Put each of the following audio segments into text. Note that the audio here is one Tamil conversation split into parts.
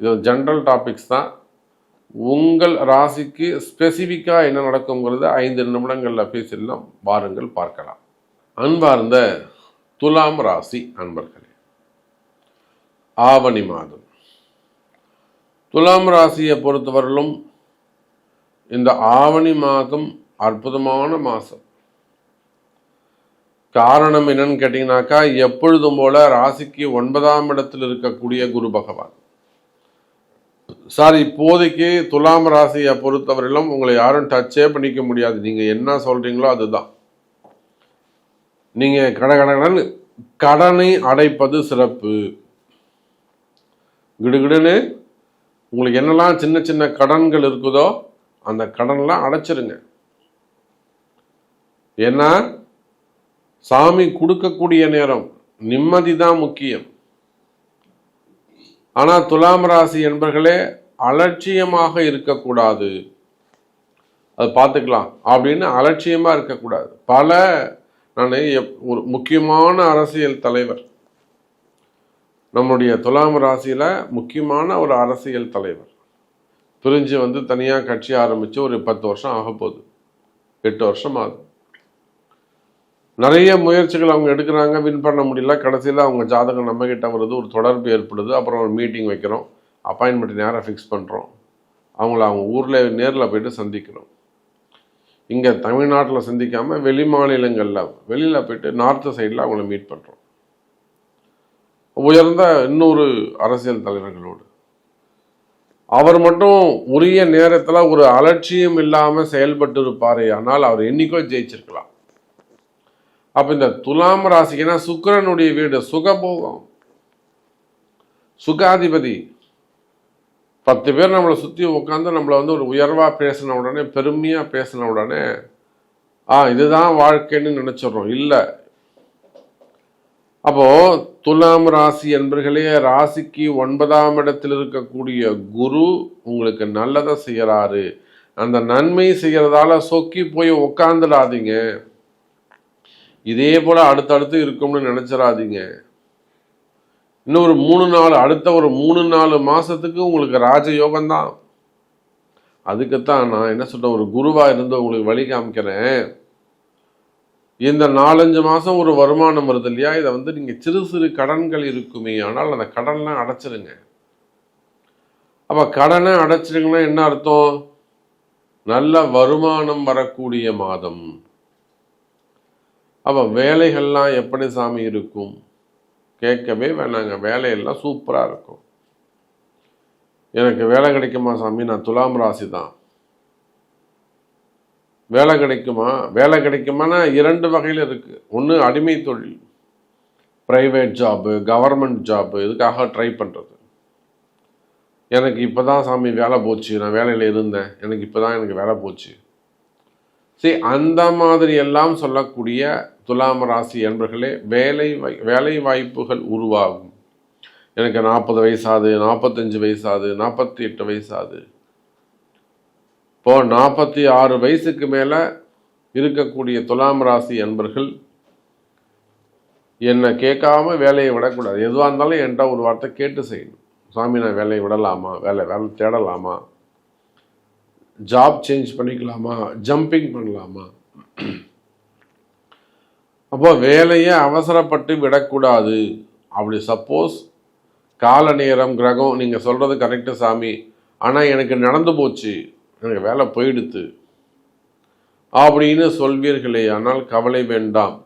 இது ஜென்ரல் டாபிக்ஸ் தான். உங்கள் ராசிக்கு ஸ்பெசிஃபிக்காக என்ன நடக்குங்கிறத ஐந்து நிமிடங்களில் பேசிடலாம். வாருங்கள் பார்க்கலாம். அன்பார்ந்த துலாம் ராசி அன்பர்களே ஆவணி மாதம். துலாம் ராசியை பொறுத்தவரையிலும் இந்த ஆவணி மாதம் அற்புதமான மாதம். காரணம் என்னன்னு கேட்டிங்கனாக்கா எப்பொழுதும் போல ராசிக்கு ஒன்பதாம் இடத்தில் இருக்கக்கூடிய குரு பகவான். சார் இப்போதைக்கு துலாம் ராசியை பொறுத்தவரையிலும் உங்களை யாரும் டச்சே பண்ணிக்க முடியாது. நீங்கள் என்ன சொல்கிறீங்களோ அதுதான். நீங்கள் கடகடகடன் கடனை அடைப்பது சிறப்பு. கிடுகிடுன்னு உங்களுக்கு என்னெல்லாம் சின்ன சின்ன கடன்கள் இருக்குதோ அந்த கடன்லாம் அடைச்சிருங்க. ஏன்னா சாமி கொடுக்கக்கூடிய நேரம் நிம்மதி தான் முக்கியம். ஆனால் துலாம் ராசி என்பர்களே அலட்சியமாக இருக்கக்கூடாது. அது பார்த்துக்கலாம். அப்படின்னு அலட்சியமாக இருக்கக்கூடாது. பல நான் ஒரு முக்கியமான அரசியல் தலைவர். நம்முடைய துலாம் ராசியில் முக்கியமான ஒரு அரசியல் தலைவர். பிரிஞ்சு வந்து தனியாக கட்சி ஆரம்பித்து ஒரு பத்து வருஷம் ஆக போகுது எட்டு வருஷம் ஆகுது. நிறைய முயற்சிகள் அவங்க எடுக்கிறாங்க வின் பண்ண முடியல. கடைசியில் அவங்க ஜாதகம் நம்ம கிட்ட வருது ஒரு தொடர்பு ஏற்படுது. அப்புறம் ஒரு மீட்டிங் வைக்கிறோம். அப்பாயின்மெண்ட் நேராக ஃபிக்ஸ் பண்ணுறோம் அவங்கள அவங்க ஊரில் நேரில் போயிட்டு சந்திக்கிறோம் இங்கே தமிழ்நாட்டில் சந்திக்காமல் வெளி மாநிலங்களில் வெளியில் போயிட்டு நார்த்து சைடில் அவங்கள மீட் பண்ணுறோம் உயர்ந்த இன்னொரு அரசியல் தலைவர்களோடு. அவர் மட்டும் உரிய நேரத்தில் ஒரு அலட்சியம் இல்லாமல் செயல்பட்டு இருப்பாரு ஆனால் அவர் என்றைக்கோ ஜெயிச்சிருக்கலாம். அப்போ இந்த துலாம் ராசிக்குன்னா சுக்கரனுடைய வீடு சுகபோகம். சுகாதிபதி. பத்து பேர் நம்மளை சுற்றி உட்காந்து நம்மளை வந்து ஒரு உயர்வாக பேசின உடனே பெருமையாக பேசின உடனே ஆ இதுதான் வாழ்க்கைன்னு நினச்சிடுறோம். இல்லை. அப்போ துலாம் ராசி என்பர்களே ராசிக்கு ஒன்பதாம் இடத்தில் இருக்கக்கூடிய குரு உங்களுக்கு நல்லதை செய்யறாரு. அந்த நன்மை செய்யறதால சொக்கி போய் உக்காந்துடாதீங்க. இதே போல அடுத்தடுத்து இருக்கும்னு நினைச்சிடாதீங்க இன்னும் ஒரு மூணு நாள் அடுத்த ஒரு மூணு நாலு மாசத்துக்கு உங்களுக்கு ராஜயோகம் தான் அதுக்குத்தான் நான் என்ன சொல்றேன் ஒரு குருவா இருந்து உங்களுக்கு வழி காமிக்கிறேன். இந்த நாலஞ்சு மாதம் ஒரு வருமானம் வருது இல்லையா? இதை வந்து நீங்கள் சிறு சிறு கடன்கள் இருக்குமே ஆனால் அந்த கடன்லாம் அடைச்சிருங்க. அப்போ கடனை அடைச்சிருங்கன்னா என்ன அர்த்தம்? நல்ல வருமானம் வரக்கூடிய மாதம். அப்போ வேலைகள்லாம் எப்படி சாமி இருக்கும்? கேட்கவே வேணாங்க. வேலையெல்லாம் சூப்பராக இருக்கும். எனக்கு வேலை கிடைக்குமா சாமி? நான் துலாம் ராசி தான் வேலை கிடைக்குமா? வேலை கிடைக்குமானா இரண்டு வகையில் இருக்குது ஒன்று அடிமை தொழில் ப்ரைவேட் ஜாபு கவர்மெண்ட் ஜாபு இதுக்காக ட்ரை பண்ணுறது எனக்கு இப்போ தான் சாமி வேலை போச்சு. நான் வேலையில் இருந்தேன். எனக்கு இப்போ தான் எனக்கு வேலை போச்சு. சரி அந்த மாதிரி எல்லாம் சொல்லக்கூடிய துலாம் ராசி என்பர்களே வேலை வேலை வாய்ப்புகள் உருவாகும். எனக்கு நாற்பது வயசாது நாற்பத்தஞ்சு வயசாது நாற்பத்தி எட்டு வயசாது. இப்போ நாற்பத்தி ஆறு வயசுக்கு மேலே இருக்கக்கூடிய துலாம் ராசி அன்பர்கள் என்னை கேட்காம வேலையை விடக்கூடாது. எதுவாக இருந்தாலும் என்கிட்ட ஒரு வார்த்தை கேட்டு செய்யணும். சாமி நான் வேலையை விடலாமா? வேலை வேலை தேடலாமா? ஜாப் சேஞ்ச் பண்ணிக்கலாமா? ஜம்பிங் பண்ணலாமா? அப்போ வேலையை அவசரப்பட்டு விடக்கூடாது. அப்படி சப்போஸ் கால நேரம் கிரகம் நீங்கள் சொல்கிறது கரெக்டு சாமி. ஆனால் எனக்கு நடந்து போச்சு. எனக்கு வேலை போயிடுத்து. அப்படின்னு சொல்வீர்களே ஆனால் கவலை வேண்டாம்.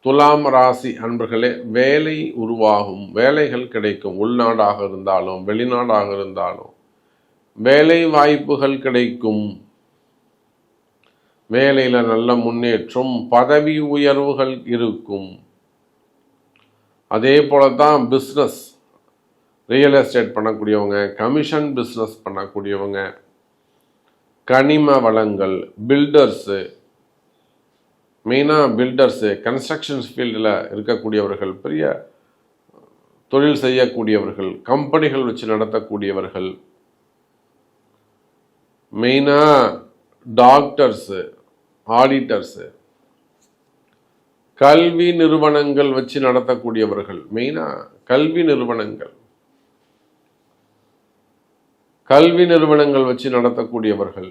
துலாம் ராசி அன்பர்களே வேலை உருவாகும். வேலைகள் கிடைக்கும். உள்நாடாக இருந்தாலும் வெளிநாடாக இருந்தாலும். வேலை வாய்ப்புகள் கிடைக்கும். வேலையில் நல்ல முன்னேற்றம் பதவி உயர்வுகள் இருக்கும். அதே போல தான் பிஸ்னஸ் ரியல் எஸ்டேட் பண்ணக்கூடியவங்க கமிஷன் பிஸ்னஸ் பண்ணக்கூடியவங்க கனிம வளங்கள் பில்டர்ஸு மெயினாக பில்டர்ஸு கன்ஸ்ட்ரக்ஷன்ஸ் ஃபீல்டில் இருக்கக்கூடியவர்கள் பெரிய தொழில் செய்யக்கூடியவர்கள் கம்பெனிகள் வச்சு நடத்தக்கூடியவர்கள். மெயினாக டாக்டர்ஸு ஆடிட்டர்ஸு. கல்வி நிறுவனங்கள் வச்சு நடத்தக்கூடியவர்கள். மெயினாக கல்வி நிறுவனங்கள். கல்வி நிறுவனங்கள் வச்சு நடத்தக்கூடியவர்கள்.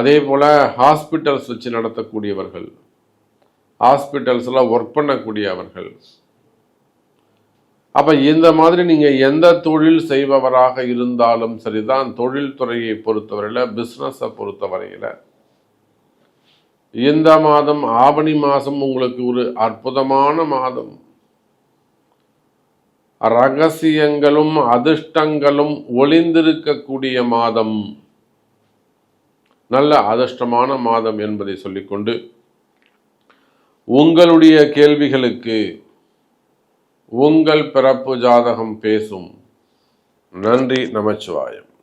அதே போல் ஹாஸ்பிட்டல்ஸ் வச்சு நடத்தக்கூடியவர்கள். ஹாஸ்பிட்டல்ஸில் ஒர்க் பண்ணக்கூடியவர்கள் அப்போ இந்த மாதிரி நீங்கள் எந்த தொழில் செய்பவராக இருந்தாலும் சரிதான் தொழில்துறையை பொறுத்தவரையில் பிஸ்னஸை பொறுத்தவரையில் இந்த மாதம் ஆவணி மாதம் உங்களுக்கு ஒரு அற்புதமான மாதம். ரகசியங்களும் அதிர்ஷ்டங்களும் ஒளிந்திருக்கக்கூடிய மாதம். நல்ல அதிர்ஷ்டமான மாதம் என்பதை சொல்லிக்கொண்டு உங்களுடைய கேள்விகளுக்கு உங்கள் பிறப்பு ஜாதகம் பேசும். நன்றி நமச்சிவாயம்.